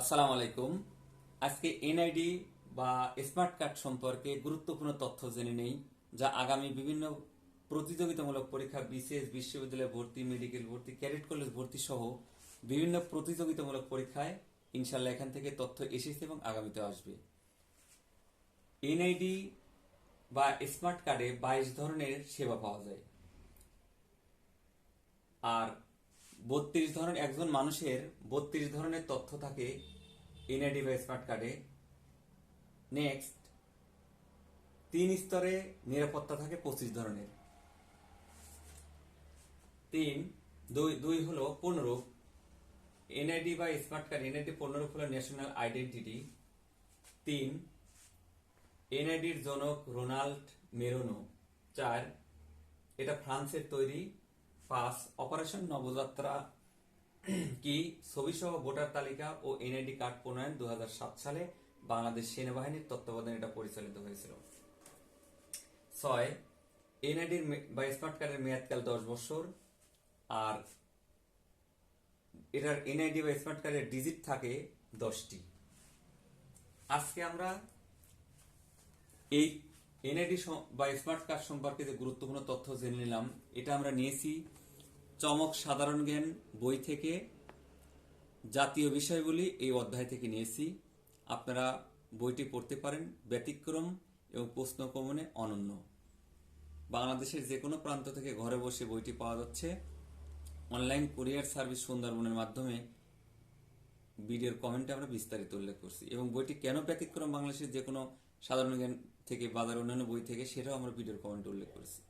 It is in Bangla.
আসসালামু আলাইকুম। আজকে এনআইডি বা স্মার্ট কার্ড সম্পর্কে গুরুত্বপূর্ণ তথ্য জেনে নেই, যা আগামী বিভিন্ন প্রতিযোগিতামূলক পরীক্ষা বিশেষ বিশ্ববিদ্যালয় ভর্তি, মেডিকেল ভর্তি, ক্যাডেট কলেজ ভর্তি সহ বিভিন্ন প্রতিযোগিতামূলক পরীক্ষায় ইনশাল্লাহ এখান থেকে তথ্য এসেছে এবং আগামীতে আসবে। এনআইডি বা স্মার্ট কার্ডে বাইশ ধরনের সেবা পাওয়া যায়। আর বত্রিশ ধরনের, একজন মানুষের বত্রিশ ধরনের তথ্য থাকে বা স্মার্ট কার্ডে নেক্সট তিন স্তরে নিরাপত্তা থাকে পঁচিশ ধরনের। তিন, দুই দুই হলো পূর্ণরূপ এনআইডি বা স্মার্ট কার্ড এনআইডি পূর্ণরূপ হলো ন্যাশনাল আইডেন্টিটি তিন এনআইডির জনক রোনাল্ড মেরোনো। চার, এটা ফ্রান্সের তৈরি পাঁচ অপারেশন নবযাত্রা কি ছবিসহ ভোটার তালিকা ও এনআইডি কার্ড প্রণয়ন দু সালে বাংলাদেশ সেনাবাহিনীর তত্ত্বাবধানে এটা পরিচালিত হয়েছিল। ছয়, এনআইডির বা স্মার্ট কার্ডের মেয়াদকাল দশ বছর। আর এটার এনআইডি বা স্মার্ট কার্ডের ডিজিট থাকে দশটি। আজকে আমরা এই এনআইডি বা স্মার্ট কার্ড সম্পর্কে যে গুরুত্বপূর্ণ তথ্য জেনে নিলাম, এটা আমরা নিয়েছি চমক সাধারণ জ্ঞান বই থেকে। জাতীয় বিষয়গুলি এই অধ্যায় থেকে নিয়েছি। আপনারা বইটি পড়তে পারেন, ব্যতিক্রম এবং প্রশ্ন কমনে অনন্য। বাংলাদেশের যে কোনো প্রান্ত থেকে ঘরে বসে বইটি পাওয়া যাচ্ছে। অনলাইন কুরিয়ার সার্ভিস সুন্দরবনের মাধ্যমে ভিডিওর কমেন্টে আমরা বিস্তারিত উল্লেখ করছি। এবং বইটি কেন ব্যতিক্রম? বাংলাদেশের যে কোনো সাধারণ জ্ঞান থেকে বাজার অন্যান্য বই থেকে সেটাও আমরা ভিডিওর কমেন্টে উল্লেখ করেছি।